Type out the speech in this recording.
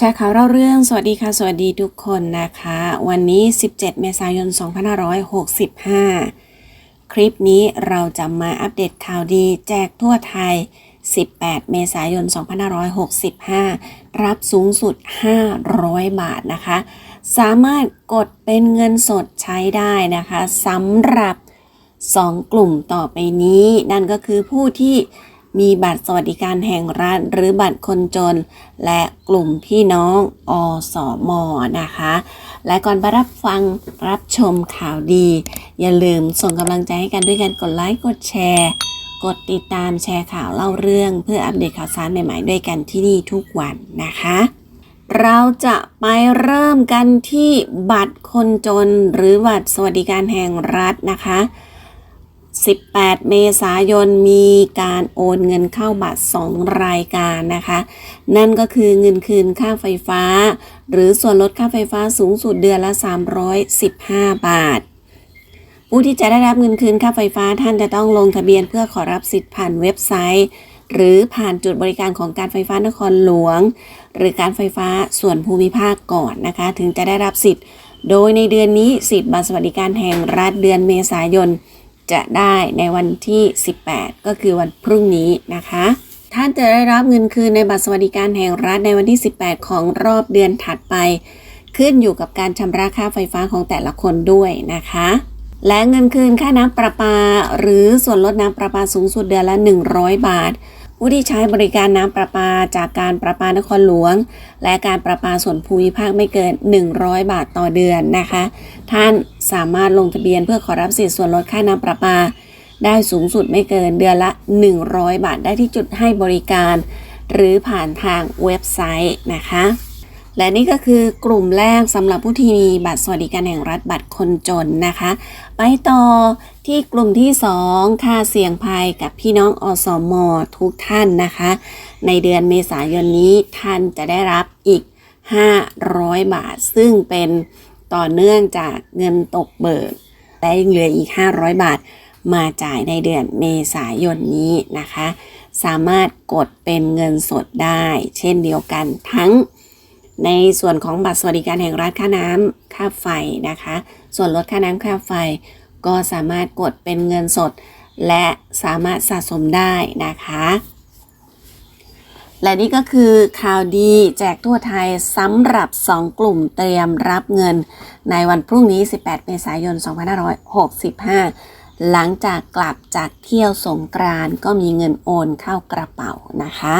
ชร์ข่าวเล่าเรื่อง สวัสดีค่ะ สวัสดีทุกคนนะคะ วันนี้ 17 เมษายน 2565 คลิปนี้เราจะมาอัปเดตข่าวดีแจกทั่วไทย 18 เมษายน 2565 รับสูงสุด 500 บาทนะคะ สามารถกดเป็นเงินสดใช้ได้นะคะสำหรับ 2 กลุ่มต่อไปนี้ นั่นก็คือผู้ที่ มีบัตรสวัสดิการแห่งรัฐหรือบัตรคนจน และกลุ่มพี่น้องอสอมอนะคะ และก่อนไปรับฟังรับชมข่าวดี อย่าลืมส่งกำลังใจให้กันด้วยการกดไลค์กดแชร์ กดติดตามแชร์ข่าวเล่าเรื่อง เพื่ออัปเดตข่าวสารใหม่ๆด้วยกันที่นี่ทุกวันนะคะเราจะไปเริ่มกันที่บัตรคนจนหรือบัตรสวัสดิการแห่งรัฐนะคะ 18 เมษายนมีการโอนเงินเข้าบัตร 2 รายการนะคะ นั่นก็คือเงินคืนค่าไฟฟ้า หรือส่วนลดค่าไฟฟ้าสูงสุดเดือนละ 315 บาท ผู้ที่จะได้รับเงินคืนค่าไฟฟ้าท่านจะต้องลงทะเบียนเพื่อขอรับสิทธิ์ผ่านเว็บไซต์ หรือผ่านจุดบริการของการไฟฟ้านครหลวง หรือการไฟฟ้าส่วนภูมิภาคก่อนนะคะ ถึงจะได้รับสิทธิ์ โดยในเดือนนี้สิทธิ์บัตรสวัสดิการแห่งรัฐเดือนเมษายน จะได้ในวันที่ 18 ก็คือวันพรุ่งนี้นะคะ ท่านจะได้รับเงินคืนในบัตรสวัสดิการแห่งรัฐในวันที่ 18 ของรอบเดือนถัดไป ขึ้นอยู่กับการชำระค่าไฟฟ้าของแต่ละคนด้วยนะคะ และเงินคืนค่าน้ำประปา หรือส่วนลดน้ำประปาสูงสุดเดือนละ 100 บาท ผู้ที่ใช้บริการน้ำประปาจากการประปานครหลวง และการประปาส่วนภูมิภาคไม่เกิน 100 บาทต่อเดือนนะคะ ท่านสามารถลงทะเบียนเพื่อขอรับสิทธิ์ส่วนลดค่าน้ำประปา ได้สูงสุดไม่เกินเดือนละ 100 บาทได้ที่จุดให้บริการ หรือผ่านทางเว็บไซต์นะคะ และนี่ก็คือกลุ่มแรกสำหรับผู้ที่มีบัตรสวัสดิการแห่งรัฐบัตรคนจนนะคะ ไปต่อที่กลุ่มที่ 2 ค่าเสี่ยงภัยกับพี่น้องอสมทุกท่านนะคะ ในเดือนเมษายนนี้ท่านจะได้รับอีก 500 บาท ซึ่งเป็นต่อเนื่องจากเงินตกเบิกและยังเหลืออีก 500 บาทมาจ่ายในเดือนเมษายนนี้นะคะ สามารถกดเป็นเงินสดได้ เช่นเดียวกันทั้ง ในส่วนของบัตรสวัสดิการแห่งรัฐค่าน้ำค่าไฟนะคะ ส่วนลดค่าน้ำค่าไฟ ก็สามารถกดเป็นเงินสด และสามารถสะสมได้นะคะ และนี่ก็คือข่าวดีแจกทั่วไทยสำหรับ 2 กลุ่มเตรียมรับเงิน ในวันพรุ่งนี้ 18 เมษายน 2565 หลังจากกลับจากเที่ยวสงกรานก็มีเงินโอนเข้ากระเป๋านะคะ